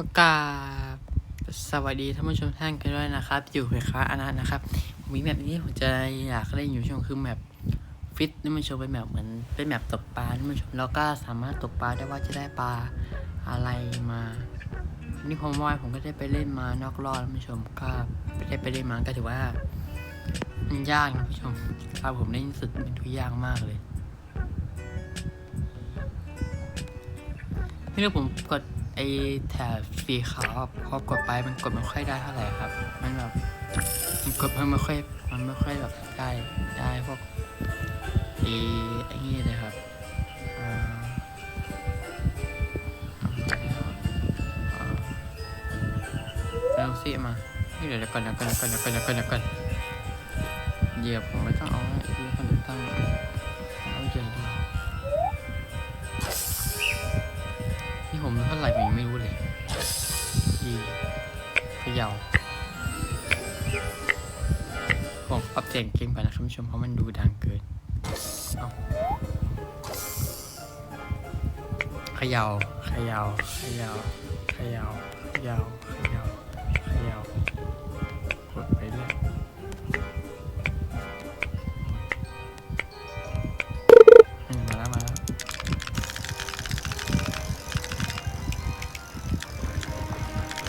ก็กาสวัสดีท่านผู้ชมท่านกันด้วยนะครับ อยู่เพคาอนันนะครับมีแบบนี้ผมจะอยากเล่นอยู่ช่วงคือแบบฟิตนี่มันชมเป็นแบบเหมือนเป็นแบบตกปลาท่านผู้ชมแล้วก็สามารถตกปลาได้ว่าจะได้ปลาอะไรมา นี่ผมว่าผมก็ได้ไปเล่นมานอกรอบท่านผู้ชมก็ไได้ไปเล่นมาก็ถือว่ามันยากนะท่านผู้ชมครับผมเล่นสุดมันทุกยากมากเลยนี่ถ้าผมกด อ้แถบสีขาวพอกดไปมันกดไม่ค่อยได้เท่าไหร่ครับ มันแบบมันกดมันไม่ค่อยมันไม่ค่อยแบบได้ได้พวกไอ้ไอ้นี่เลยครับอ่าอ่าเอาสิมาเดี๋ยวเดี๋ยวก่อนเดี๋ยวก่อนเดี๋ยวก่อนเดี๋ยวก่อนเดี๋ยวก่อนเหยียบผมไม่ต้องเอา ยงเกมก่อนนะครับผู้ชมเพราะมันดูดังเกินเขย่าเขย่าเขย่าเขย่าเขย่าเขย่าเขย่ากดไปเรื่อยมาแล้วมาแล้ว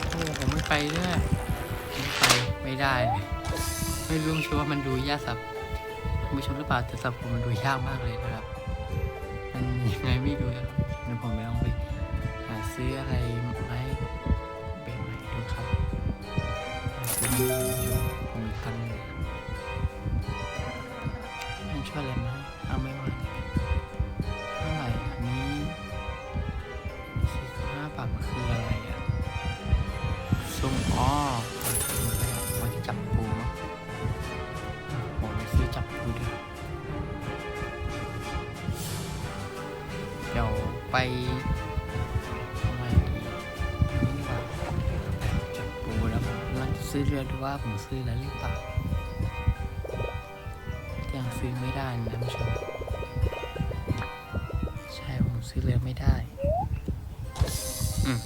โอ้ผมไม่ไปด้วยผมไปไม่ได้ ไม่รู้ชัวว่ามันดูยากสับผู้ชมหรือเปล่าแต่สับผมมันดูยากมากเลยนะครับ มันยังไงไม่รู้ครับเดี๋ยวผมไปลองไปหาซื้ออะไรมาให้เป็นใหม่ดูครับ ไปทำไมดีอันนี่ดีกว่าจับปูแล้วผมกำลังจะซื้อเรือดูว่าผมซื้อแล้วหรือเปล่ายังซื้อไม่ได้นะท่านผู้ชมใช่ผมซื้อเรือไม่ได้ อืม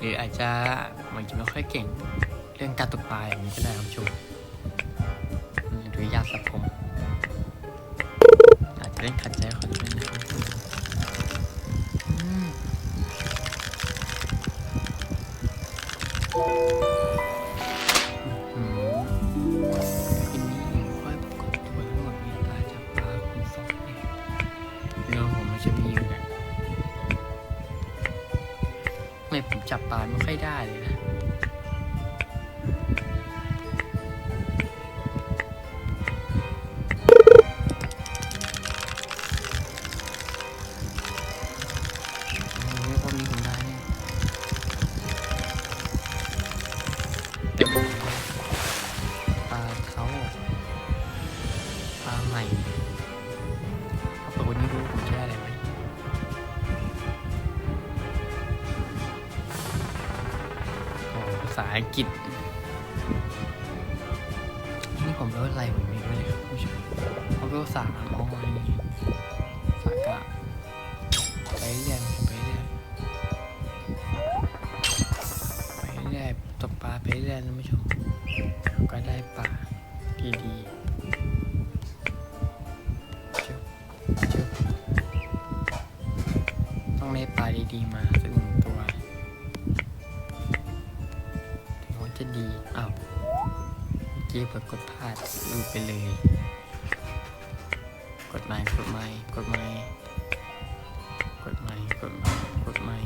หรืออาจจะมันจะไม่ค่อยเก่ง เรื่องการตกปลาอย่างนี้ก็ได้ครับชมมันดูยากสับผม อาจจะเล่นขัดใจคนด้วยนะครับอืมอืมคืนนี้ผมค่อยปรากฏตัวทั้งหมดมีปลาจับปลาคุณสองเนี่ยเรื่องผมมันจะมีอยู่ ยไม่ผมจับปลาไม่ค่อยได้เลยนะปลาเขาปลาใหม่าอังกฤษ นี่ผมรู้อะไรผมไม่รู้เลยครับผู้ชมเขาเป็นภาษาอ๋อนี่ภาษากะไปเรื่อยไปเรื่อยไปเรื่อยตกปลาไปเรื่อยท่านผู้ชมก็ได้ปลาดีๆต้องได้ปลาดีๆมาสักหนึ่ง จะดีอ้าวเมื่อกี้เปิดกดพลาดดูไปเลย กดไม้กดไม้กดไม้กดไม่กดไม่กดไม่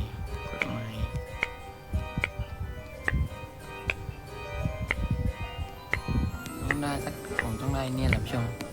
กดไม่ต้องได้สักผมต้องได้เนี่ยแหละพี่ชม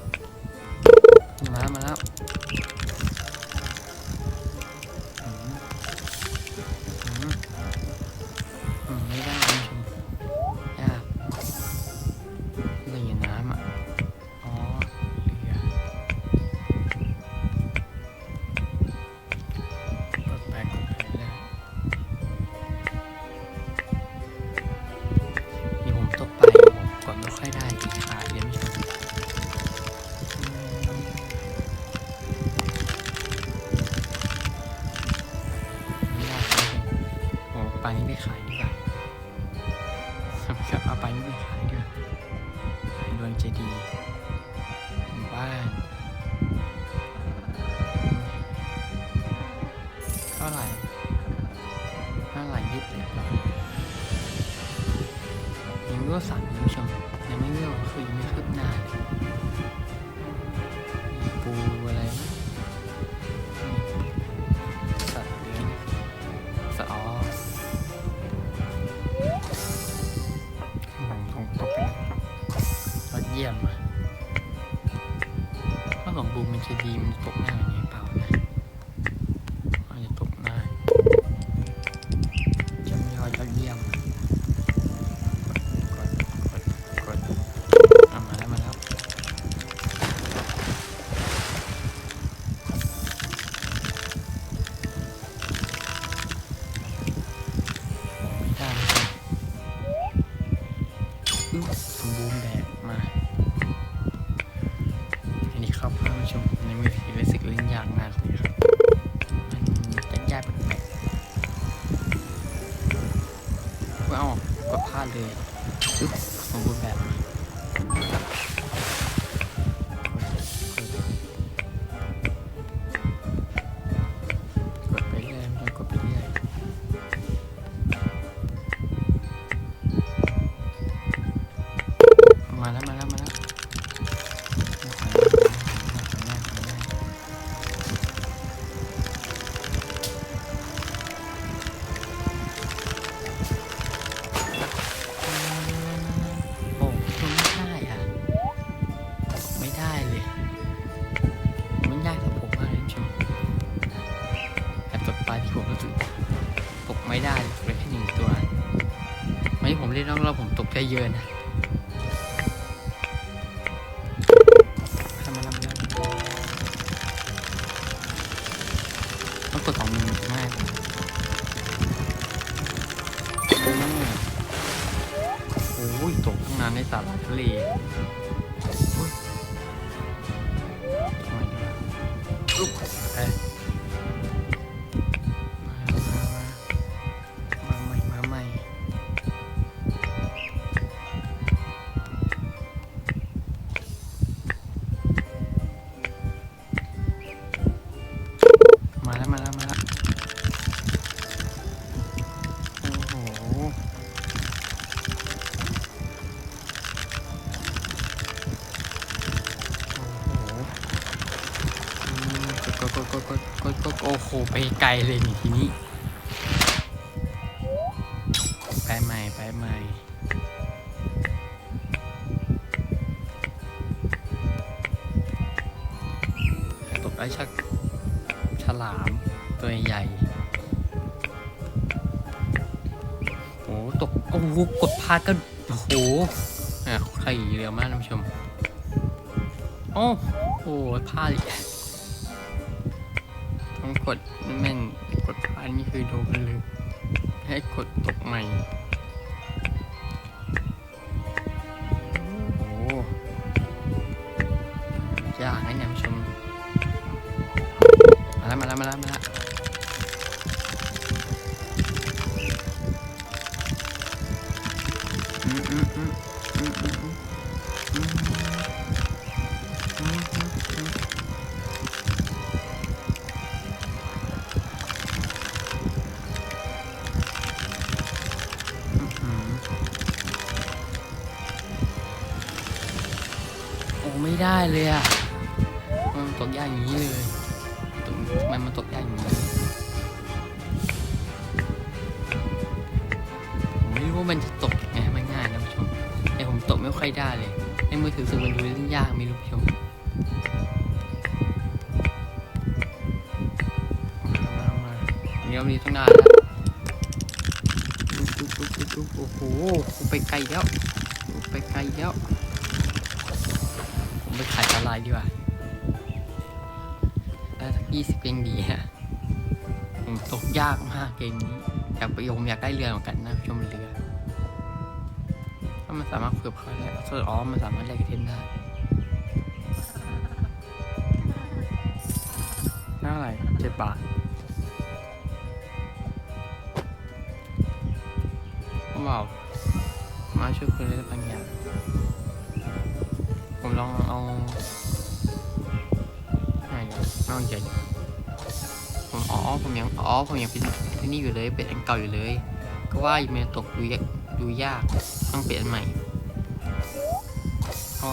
ยี่ยมอะถ้าของบูมมันจะดีมันตกหน้าอย่างนี้เปล่านะอาจจะตกหน้าเยี่ยมยอดยอดเยี่ยมกดกดกดอะมาแล้วมาแล้วไม่ได้อึ๊บ ไม่ได้ตกได้แค่หนึ่งตัวไม่ที่ผมเล่นน้องเราผมตกได้เยอะนะทำมาแล้วมต้องกดสองมือง่ายโอ้ยตกตั้งนานในสาราทะเลอุ๊ยทำไมดีวะลุกไป อ้โห ไปไกลเลยนี่ทีนี้ ไปใหม่ ไปใหม่ตกได้ชักฉลามตัวใหญ่โอ้ตกโอ้โหกดพลาดก็โอ้โหอะไข่เรือมากท่านผู้ชม โอ้โหพลาดอีก กดพลาดนี่คือโดนลึกให้กดตกใหม่โอ้โหยากนะเนี่ยผู้ชมมาแล้วมาแล้วมาแล้วมาแล้ว ไม่ได้เลยอะมันตกยากอย่างนี้เลยตรงทำไมมันตกยากอย่างนี้ผมไม่รู้ว่ามันจะตกยังไงมันง่ายนะผู้ชมแต่ผมตกไม่ค่อยได้เลยในมือถือสึกมันดูเล่นยากไม่รู้ผู้ชมมามามาเดี๋ยวนี้ต้องนานแล้วโอ้โหไปไกลแล้วไปไกลแล้ว ไปขายออนไลน์ดีกว่าได้สักยี่สิบยังดีฮะผมตกยากมากเกมนี้อยากไปผมอยากได้เรือเหมือนกันนะชมเรือ ถ้ามันสามารถคุยกับเขาได้เอออ๋อมันสามารถแลกไอเทมได้น่าอะไรเจ็ดบาทบอกมาช่วยคุณได้บางอย่าง ผมลองเอาไหนเนี่ยไม่เอาใหญ่ผมอ๋อผมยังอ๋อผมยังเป็นที่นี่อยู่เลยเป็นอันเก่าอยู่เลย ก็ว่ามันตกดูยากดูยากต้องเปลี่ยนใหม่อ๋อ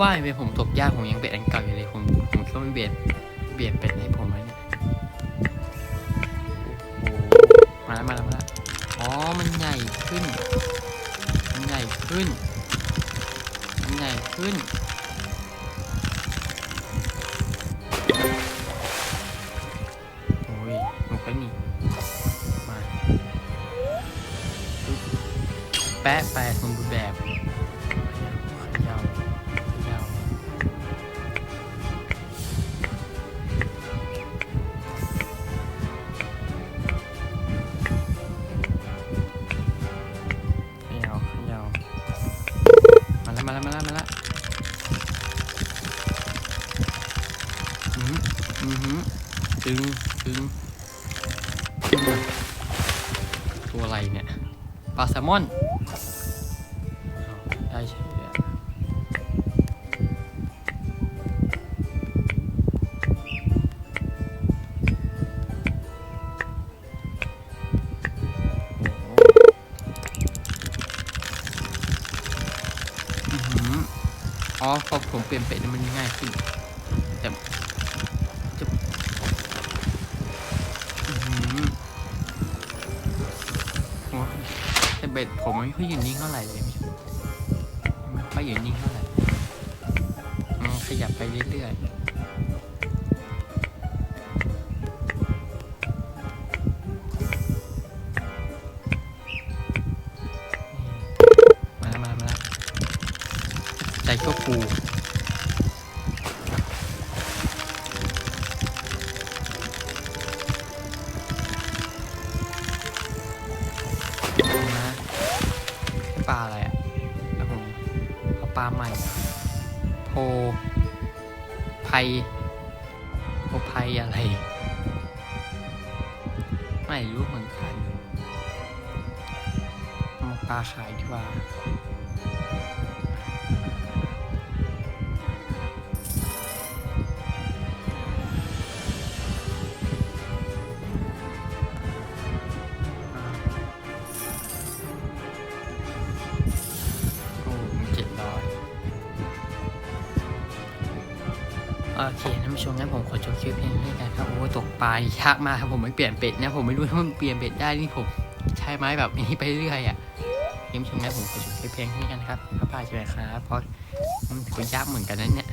ว่าอยู่เป็นผมตกยากผมยังเปลี่ยนอันเก่าอยู่เลยผมผมคิดว่ามันเปลี่ยนเปลี่ยนเป็นให้ผมไหมเนี่ยมาแล้วมาแล้วมาแล้วอ๋อมันใหญ่ขึ้น มันใหญ่ขึ้น มันใหญ่ขึ้นโอ้ยหมดแล้วนี่มาปึ๊บแปะแปะสมบูรณ์แบบ ตึงตึงตึงตัวอะไรเนี่ยปลาแซลมอนได้เฉยเลยอะโอ้โหอื้อหืออ๋อพอผมเปลี่ยนเป็ดมันง่ายขึ้น บ็ดผมไม่ค่อยอยู่นิ่งเท่าไหร่เลยไม่ค่อยอยู่นิ่งเท่าไหร่มันขยับไปเรื่อยๆมามาแล้วมาแล้วใจก็ฟู ลาใหม่ โพไพโพไพอะไร ไม่รู้เหมือนกัน เอามาปลาขายดีกว่า โอเคท่านผู้ชมงั้นผมขอจบคลิปเพียงนี้กันครับโอ้ตกปลายากมากครับผมไม่เปลี่ยนเป็ดนะผมไม่รู้ว่ามันเปลี่ยนเป็ดได้นี่ผมใช้ไม้แบบนี้ไปเรื่อยอะท่านผู้ชมงั้นผมขอจบคลิปเพียงนี้กันครับพระพายใช่ไหมครับเพราะมันก็ยากเหมือนกันนั่นเนี่ย